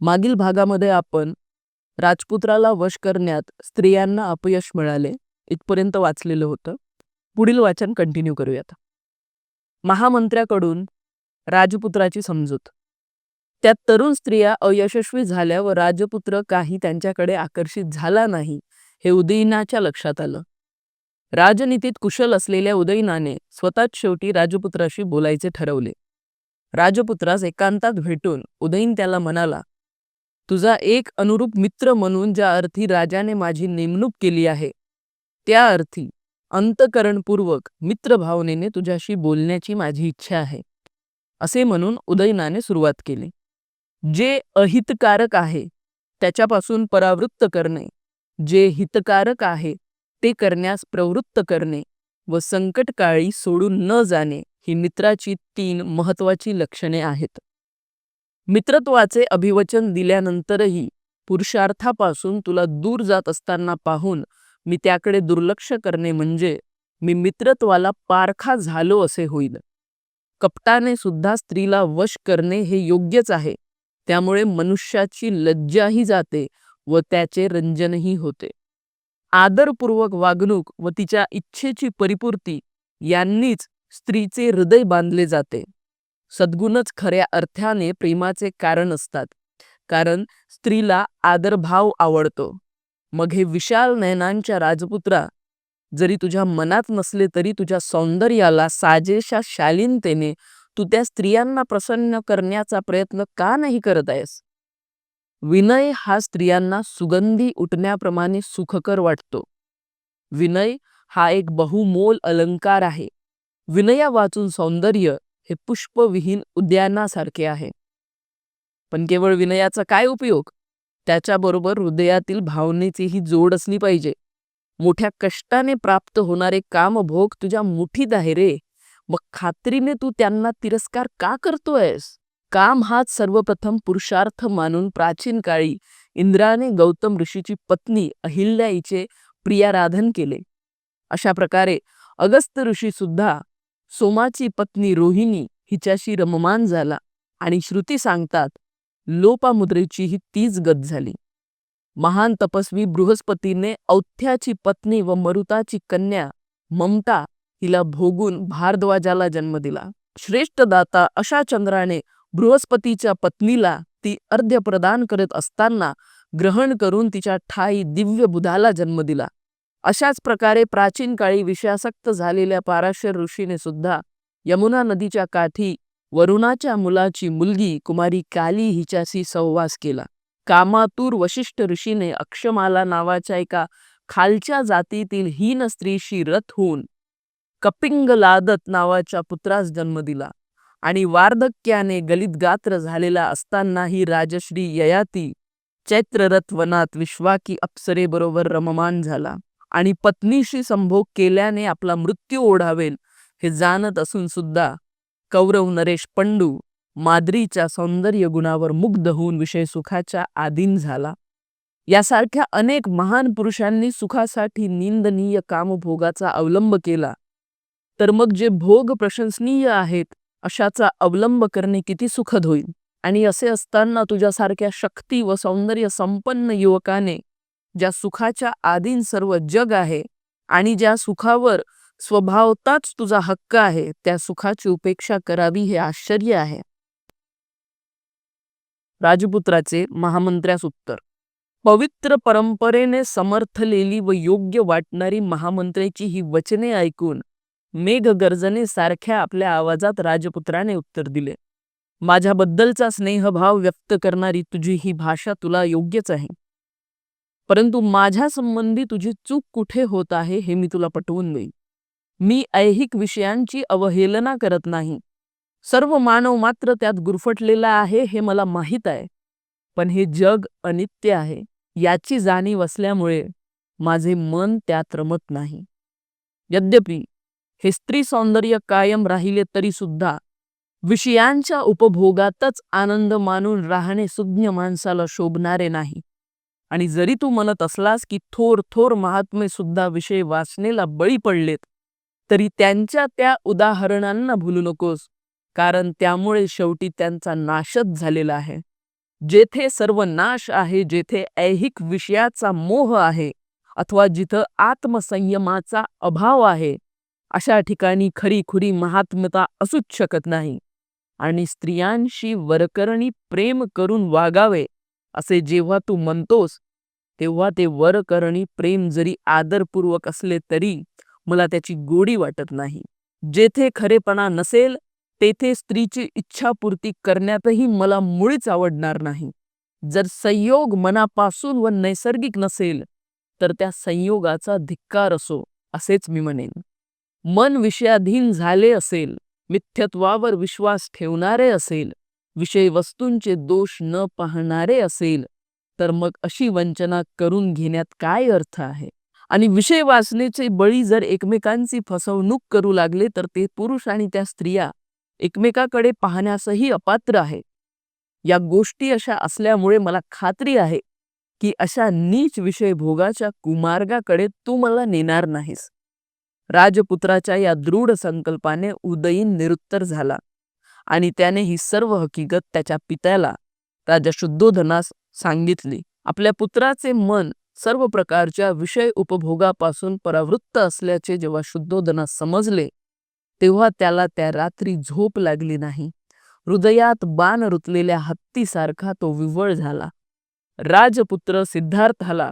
मागील भागामध्ये आपण राजपुत्राला वश करण्यात स्त्रियांना अपयश मिळाले इथपर्यंत वाचलेलं होतं. पुढील वाचन कंटिन्यू करूयात. महामंत्र्याकडून राजपुत्राची समजूत. त्यात तरुण स्त्रिया अयशस्वी झाल्या व राजपुत्र काही त्यांच्याकडे आकर्षित झाला नाही हे उदयनाच्या लक्षात आलं. राजनीतीत कुशल असलेल्या उदयनाने स्वतःच शेवटी राजपुत्राशी बोलायचे ठरवले. राजपुत्रास एकांतात भेटून उदयन त्याला म्हणाला तुझा एक अनुरूप मित्र म्हणून ज्या अर्थी राजाने माझी नेमणूक केली आहे त्या अर्थी अंतकरणपूर्वक मित्रभावनेने तुझ्याशी बोलण्याची माझी इच्छा आहे असे म्हणून उदयनाने सुरुवात केली. जे अहितकारक आहे त्याच्यापासून परावृत्त करणे जे हितकारक आहे ते करण्यास प्रवृत्त करणे व संकटकाळी सोडून न जाणे ही मित्राची तीन महत्वाची लक्षणे आहेत. मित्रत्वाचे अभिवचन दिल्यानंतरही पुरुषार्थापासून तुला दूर जात असताना पाहून मी त्याकडे दुर्लक्ष करणे म्हणजे मी मित्रत्वाला पारखा झालो असे होईल. कपटाने सुद्धा स्त्रीला वश करणे हे योग्यच आहे. त्यामुळे मनुष्याची लज्जाही जाते व त्याचे रंजनही होते. आदरपूर्वक वागणूक व तिच्या इच्छेची परिपूर्ती यांनीच स्त्रीचे हृदय बांधले जाते. सद्गुणच खऱ्या अर्थाने प्रेमाचे कारण असतात. कारण स्त्रीला आदरभाव आवडतो. मग हे विशाल नयनांच्या राजपुत्रा जरी तुझ्या मनात नसले तरी तुझ्या सौंदर्याला साजेशा शालीनतेने तू त्या स्त्रियांना प्रसन्न करण्याचा प्रयत्न का नाही करत आहेस? विनय हा स्त्रियांना सुगंधी उठण्याप्रमाणे सुखकर वाटतो. विनय हा एक बहुमोल अलंकार आहे. विनया वाचून सौंदर्य हे पुष्पविहीन उद्यानासारखे आहे. पण केवळ विनयाचा काय उपयोग? त्याच्याबरोबर हृदयातील भावनेचीही जोड असली पाहिजे. मोठ्या कष्टाने प्राप्त होणारे कामभोग तुझ्या मुठीत आहे रे. मग खात्रीने तू त्यांना तिरस्कार का करतोयस? काम हाच सर्वप्रथम पुरुषार्थ मानून प्राचीन काळी इंद्राने गौतम ऋषीची पत्नी अहिल्याईचे प्रियाराधन केले. अशा प्रकारे अगस्त ऋषी सुद्धा सोमाची पत्नी रोहिणी हिच्याशी रममान झाला आणि श्रुती सांगतात लोपामुद्रेची ही तीच गत झाली. महान तपस्वी बृहस्पतीने औथ्याची पत्नी व मरुताची कन्या ममता हिला भोगून भारद्वाजाला जन्म दिला. श्रेष्ठ दाता अशा चंद्राने बृहस्पतीच्या पत्नीला ती अर्ध्य प्रदान करत असताना ग्रहण करून तिच्या ठाई दिव्य बुधाला जन्म दिला. अशाच प्रकारे प्राचीन काळी विषयासक्त झालेल्या पाराशर ऋषीने सुद्धा यमुना नदीच्या काठी वरुणाच्या मुलाची मुलगी कुमारी काली हिच्याशी सहवास केला. कामातूर वशिष्ठ ऋषीने अक्षमाला नावाच्या एका खालच्या जातीतील हीन स्त्रीशी रथ होऊन कपिंग लादत नावाच्या पुत्रास जन्म दिला आणि वार्धक्याने गलित गात्र झालेला असतानाही राजश्री ययाती चैत्ररथ वनात विश्वाकी अप्सरेबरोबर रममान झाला. आणि पत्नीशी संभोग केल्याने आपला मृत्यू ओढावेल हे जाणत असून सुद्धा कौरव नरेश पंडू माद्रीच्या सौंदर्य गुणावर मुग्ध होऊन विषय सुखाच्या आधीन झाला. यासारख्या अनेक महान पुरुषांनी सुखासाठी निंदनीय कामभोगाचा अवलंब केला. तर मग जे भोग प्रशंसनीय आहेत अशाचा अवलंब करणे किती सुखद होईल? आणि असे असताना तुझ्यासारख्या शक्ती व सौंदर्य संपन्न युवकाने ज्या सुखाच्या आधीन सर्व जग आहे आणि ज्या सुखावर स्वभावताच तुझा हक्क आहे त्या सुखाची उपेक्षा करावी हे आश्चर्य आहे. राजपुत्राचे महामंत्र्यास उत्तर. पवित्र परंपरेने समर्थलेली व योग्य वाटणारी महामंत्र्याची ही वचने ऐकून मेघगर्जने सारख्या आपल्या आवाजात राजपुत्राने उत्तर दिले. माझ्याबद्दलचा स्नेहभाव व्यक्त करणारी तुझी ही भाषा तुला योग्यच आहे. परंतु माझ्या संबंधी तुझी चूक कुठे होत आहे हे मी तुला पटवून देईन. मी ऐहिक विषयांची अवहेलना करत नाही. सर्व मानव मात्र त्यात गुरफटलेला आहे हे मला माहीत आहे. पण हे जग अनित्य आहे याची जाणीव असल्यामुळे माझे मन त्यात रमत नाही. यद्यपि हे स्त्री सौंदर्य कायम राहिले तरी सुद्धा विषयांच्या उपभोगातच आनंद मानून राहणे सुज्ञ माणसाला शोभणारे नाही. आणि जरी तू म्हणत असलास की थोर थोर महात्मे सुद्धा विषय वाचनेला बळी पडलेत तरी त्यांच्या त्या उदाहरणांना भूलू नकोस कारण त्यामुळे शेवटी त्यांचा नाशच झालेला आहे. जेथे सर्व नाश आहे जेथे ऐहिक विषयाचा मोह आहे अथवा जिथं आत्मसंयमाचा अभाव आहे अशा ठिकाणी खरी खुरी महात्मता असूच शकत नाही. आणि स्त्रियांशी वरकरणी प्रेम करून वागावे असे जेव्हा तू म्हणतोस तेव्हा ते वरकरणी प्रेम जरी आदरपूर्वक असले तरी मला त्याची गोडी वाटत नाही. जेथे खरेपणा नसेल तेथे स्त्रीची इच्छापूर्ती करण्यातही मला मुळीच आवडणार नाही. जर संयोग मनापासून व नैसर्गिक नसेल तर त्या संयोगाचा धिक्कार असो असेच मी म्हणेन. मन विषयाधीन झाले असेल मिथ्यत्वावर विश्वास ठेवणारे असेल विषय वस्तूंचे दोष न पाहणारे असेल तर मग अशी वंचना करून घेण्यात काय अर्थ आहे? आणि विषय वाचनेचे बळी जर एकमेकांची फसवणूक करू लागले तर ते पुरुष आणि त्या स्त्रिया एकमेकाकडे पाहण्यासही अपात्र आहे. या गोष्टी अशा असल्यामुळे मला खात्री आहे की अशा नीच विषय भोगाच्या कुमार्गाकडे तू मला नेणार नाहीस. राजपुत्राच्या या दृढ संकल्पाने उदयीन निरुत्तर झाला. आणि त्याने ही सर्व हकीकत त्याच्या पित्याला राजा शुद्धोधनास सांगितली. आपल्या पुत्राचे मन सर्व प्रकारच्या विषय उपभोगापासून परावृत्त असल्याचे जेव्हा शुद्धोधनास समजले तेव्हा त्याला त्या रात्री झोप लागली नाही. हृदयात बाण रुतलेल्या हत्तीसारखा तो विव्वळ झाला. राजपुत्र सिद्धार्थाला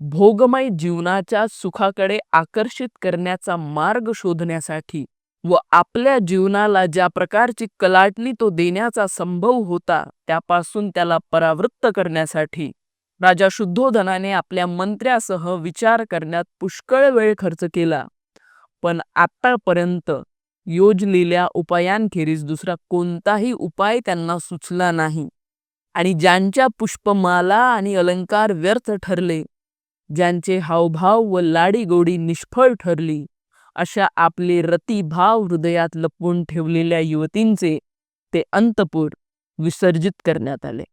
भोगमय जीवनाच्या सुखाकडे आकर्षित करण्याचा मार्ग शोधण्यासाठी व आपल्या जीवनाला ज्या प्रकारची कलाटणी तो देण्याचा संभव होता त्यापासून त्याला परावृत्त करण्यासाठी राजा शुद्धोधनाने आपल्या मंत्र्यासह विचार करण्यात पुष्कळ वेळ खर्च केला. पण आतापर्यंत योजलेल्या उपायांखेरीज दुसरा कोणताही उपाय त्यांना सुचला नाही. आणि ज्यांच्या पुष्पमाला आणि अलंकार व्यर्थ ठरले ज्यांचे हावभाव व लाडीगोडी निष्फळ ठरली अशा आपले रतिभाव हृदयात लपवून ठेवलेल्या युवतींचे ते अंतपूर विसर्जित करण्यात आले.